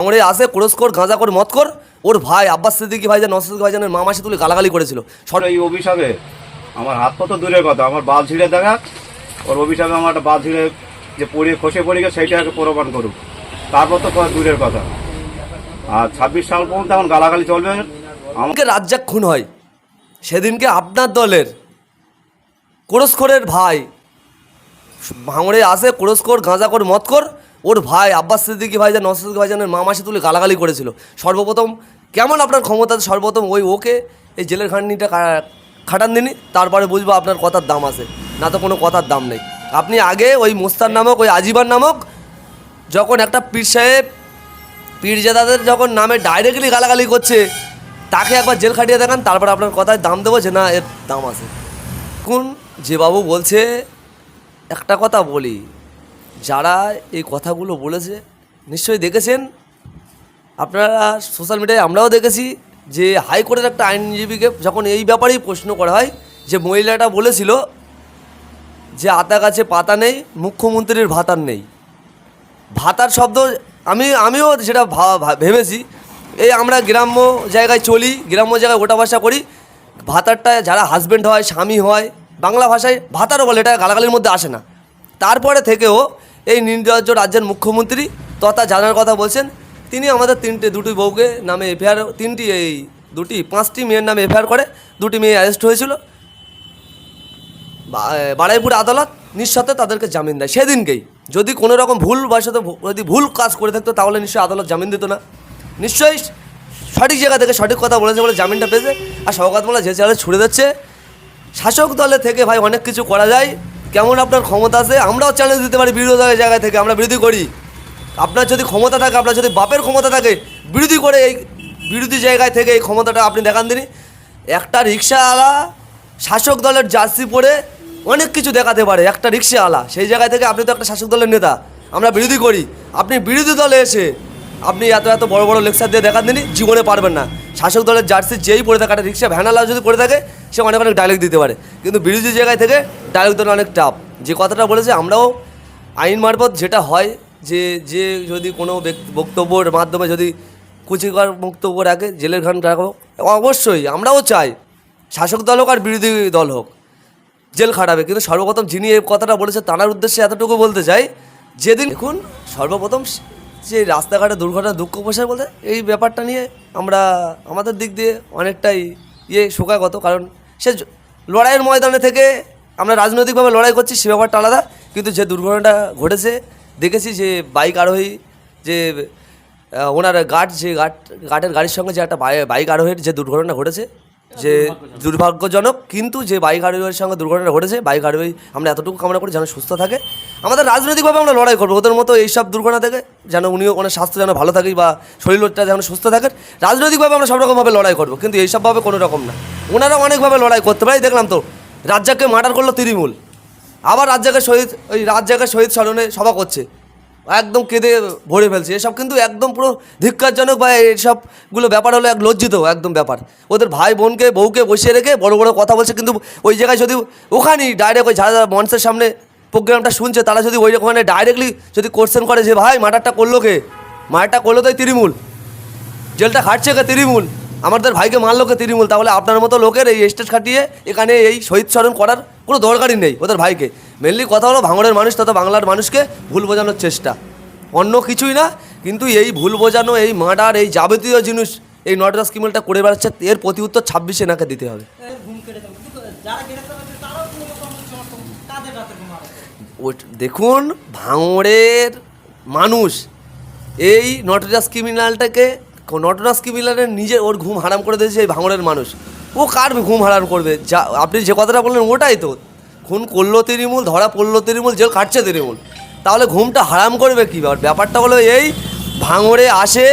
আমারে আসে ক্রোস কর গাঁজা কর মত কর। ওর ভাই আব্বাস সিদ্দিকি ভাই নসরুল ভাইজানের মা মাসি তুলে গালাগালি করেছিল। সর এই অভিশাপে আমার হাত পা তো দূরের কথা আমার বাল ছিঁড়ে দেখা ওর অভিশাপে আমার একটা বাল ছিঁড়ে যে পড়ে খসে পড়ে গেছে সেইটাকে প্রমাণ করুক। তারপর তো দূরের কথা। আর ছাব্বিশ সাল পর্যন্ত এখন গালাগালি চলবে। আমাকে রাজ্জাক খুন হয়। সেদিনকে আপনার দলের কোরস্করের ভাই ভাঙড়ে আসে কোরস্কর গাঁজা কর মত কর ওর ভাই আব্বাস সিদ্দিকি ভাই যা নসরুল ভাইজানের মা মাসি তুলে গালাগালি করেছিল। সর্বপ্রথম কেমন আপনার ক্ষমতা সর্বপ্রথম ওই ওকে এই জেলের খাটনিটা খাটান দিনই তারপরে বুঝব আপনার কথার দাম আছে। না তো কোনো কথার দাম নেই। আপনি আগে ওই মোস্তান নামক, ওই আজিবার নামক, যখন একটা পীর সাহেব, পীরজাদাদের যখন নামে ডাইরেক্টলি গালাগালি করছে, তাকে একবার জেল খাটিয়ে দেখান, তারপর আপনার কথায় দাম দেবো যে না, এর দাম আছে। কোন যে বাবু বলছে, একটা কথা বলি। যারা এই কথাগুলো বলেছে, নিশ্চয়ই দেখেছেন। আপনারা সোশ্যাল মিডিয়ায় আমরাও দেখেছি যে হাইকোর্টের একটা আইনজীবীকে যখন এই ব্যাপারেই প্রশ্ন করা হয়, যে মহিলাটা বলেছিল যে আতা গাছে পাতা নেই, মুখ্যমন্ত্রীর ভাতার নেই। ভাতার শব্দ আমি, আমিও ভা- ভেবেছি। এই আমরা গ্রাম্য জায়গায় চলি, গ্রাম্য জায়গায় ওটা ভাষা করি, ভাতারটা যারা হাজব্যান্ড হয়, স্বামী হয়, বাংলা ভাষায় ভাতারও বলে, এটা গালাগালির মধ্যে আসে না। তারপরে থেকেও এই নির্লজ্জ রাজ্যের মুখ্যমন্ত্রী তথা জানার কথা বলছেন, তিনি আমাদের তিনটে দুটি বউকে নামে এফআইআর, তিনটি এই দুটি, পাঁচটি মেয়ের নামে এফআইআর করে, দুটি মেয়ে অ্যারেস্ট হয়েছিল। বাড়াইপুর আদালত নিঃশর্তে তাদেরকে জামিন দেয়। সেদিনকেই, যদি কোনো রকম ভুল ভু- যদি ভুল কাজ করে থাকতো, তাহলে নিশ্চয়ই আদালত জামিন দিত না। নিশ্চয়ই সঠিক জায়গা থেকে সঠিক কথা বলেছে বলে জামিনটা পেয়েছে। আর মোল্লা যে চালে ছুড়ে দিচ্ছে, শাসক দলে থেকে ভাই অনেক কিছু করা যায়। কেমন আপনার ক্ষমতা আছে? আমরাও চ্যালেঞ্জ দিতে পারি বিরোধী জায়গা থেকে, আমরা বিরোধী করি। আপনার যদি ক্ষমতা থাকে, আপনার যদি বাপের ক্ষমতা থাকে, বিরোধী করে এই বিরোধী জায়গায় থেকে এই ক্ষমতাটা আপনি দেখান দিনই একটা রিক্সাওয়ালা শাসক দলের জার্সি পরে অনেক কিছু দেখাতে পারে, একটা রিক্সাওয়ালা। সেই জায়গায় থেকে আপনি তো একটা শাসক দলের নেতা, আমরা বিরোধী করি। আপনি বিরোধী দলে এসে আপনি এত এত বড় বড় লেকচার দিয়ে দেখান দিনই জীবনে পারবেন না। শাসক দলের জার্সি যেই পড়ে থাকে, একটা রিক্সা ভ্যানালা যদি পড়ে থাকে, সে অনেক অনেক ডায়লগ দিতে পারে। কিন্তু বিরোধী জায়গায় থেকে ডায়লগ দেওয়া অনেক টাফ যে কথাটা বলেছে, আমরাও আইন মারফত যেটা হয়, যে যে যদি কোনো বক্তব্যের মাধ্যমে যদি কুচিকর বক্তব্য রাখে, জেলের ঘান রাখো, অবশ্যই আমরাও চাই শাসক দল হোক আর বিরোধী দল হোক, জেল খাটাবে। কিন্তু সর্বপ্রথম যিনি এই কথাটা বলেছে তার উদ্দেশ্যে এতটুকু বলতে চাই, যেদিন দেখুন, সর্বপ্রথম যে রাস্তাঘাটে দুর্ঘটনা, দুঃখ পোষায় বলতে এই ব্যাপারটা নিয়ে আমরা আমাদের দিক দিয়ে অনেকটাই ইয়ে শোকাগত। কারণ সে লড়াইয়ের ময়দানে থেকে আমরা রাজনৈতিকভাবে লড়াই করছি, সে ব্যাপারটা আলাদা। কিন্তু যে দুর্ঘটনাটা ঘটেছে, দেখেছি যে বাইক আরোহী যে ওনার গার্ড, যে গার্ড, গার্ডের গাড়ির সঙ্গে যে একটা বাই- বাইক আরোহীর যে দুর্ঘটনা ঘটেছে, যে দুর্ভাগ্যজনক, কিন্তু যে বাইক আরোহীর সঙ্গে দুর্ঘটনা ঘটেছে, বাইক আরোহী আমরা এতটুকু কামনা করি যেন সুস্থ থাকে। আমাদের রাজনৈতিকভাবে আমরা লড়াই করব। ওদের মতো এইসব দুর্ঘটনা থেকে যেন উনিও ওনার স্বাস্থ্য যেন ভালো থাকে বা শরীরটা যেন সুস্থ থাকে, রাজনৈতিকভাবে আমরা সব রকমভাবে লড়াই করব। কিন্তু এইসবভাবে কোনো রকম না। ওনারা অনেকভাবে লড়াই করতে পারে। দেখলাম তো, রাজ্জাককে মার্ডার করল তৃণমূল। আবার রাজ্জাকের শহীদ ওই রাজ্জাকের শহীদ স্মরণে সভা করছে। একদম কেঁদে ভরে ফেলছে। এসব কিন্তু একদম পুরো ধিক্কারজনক বা এইসবগুলো ব্যাপার হলো এক লজ্জিত একদম ব্যাপার। ওদের ভাই বোনকে, বউকে বসিয়ে রেখে বড় বড় কথা বলছে। কিন্তু ওই জায়গায় যদি ওখানেই ডাইরেক্ট ওই যারা মঞ্চের সামনে প্রোগ্রামটা শুনছে, তারা যদি ওই ওখানে ডাইরেক্টলি যদি কোশ্চেন করে যে, ভাই মার্ডারটা করল কে? মার্ডারটা করল তাই তৃণমূল। জেলটা খাটছে কে তৃণমূল? আমাদের ভাইকে মারলো কে তৃণমূল? তাহলে আপনার মতো লোকের এই স্টেজ খাটিয়ে এখানে এই শহীদ স্মরণ করার কোনো দরকারই নেই ওদের ভাইকে। মেনলি কথা হলো ভাঙড়ের মানুষ তথা বাংলার মানুষকে ভুল বোঝানোর চেষ্টা। অন্য কিছুই না, কিন্তু এই ভুল বোঝানো, এই মার্ডার এই যাবতীয় জিনিস, এই নটরাজ কিমেলটা করে বেড়াচ্ছে, এর প্রতি উত্তর ছাব্বিশে নাকে দিতে হবে ঘুম কেটে যাবে কিন্তু যারা গ্রেফতার হচ্ছে তারাও মূলত আমাদের সমর্থন তাদের রাতে ঘুম আরে ওট- দেখুন, ভাঙড়ের মানুষ। এই নটরাজ ক্রিমিনালটাকে, নটরাজ ক্রিমিনালের নিজে ওর ঘুম হারাম করে দিয়েছে এই ভাঙড়ের মানুষ। ও কার ঘুম হারাম করবে? যা, আপনি যে কথাটা বললেন, ওটাই তো। খুন করল তৃণমূল, ধরা পড়ল তৃণমূল, জেল কাটছে তৃণমূল। তাহলে ঘুমটা হারাম করবে কী ব্যাপার ব্যাপারটা হলো এই, ভাঙড়ে আসে,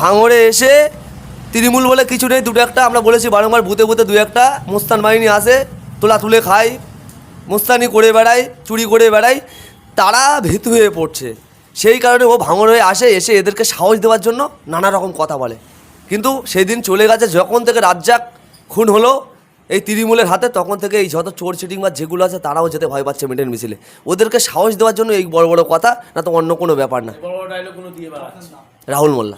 ভাঙড়ে এসে তৃণমূল বলে কিছু নেই, দুটো একটা, আমরা বলেছি বারংবার বুতে বুতে দু একটা, মুস্তান বাহিনী আসে, তোলা তুলে খায় মুস্তানি করে বেড়ায় চুরি করে বেড়ায় তারা ভীতু হয়ে পড়ছে। সেই কারণে ও ভাঙর হয়ে আসে এসে এদেরকে সাহস দেওয়ার জন্য নানা রকম কথা বলে। কিন্তু সেই দিন চলে গেছে যখন থেকে রাজ্জাক খুন হলো এই তৃণমূলের হাতে তখন থেকে এই যত চোর চিটিং বা যেগুলো আছে তারাও যেতে ভয় পাচ্ছে মিটেন মিছিলে। ওদেরকে সাহস দেওয়ার জন্য এই বড় বড় কথা না তো অন্য কোনো ব্যাপার না। রাহুল মোল্লা।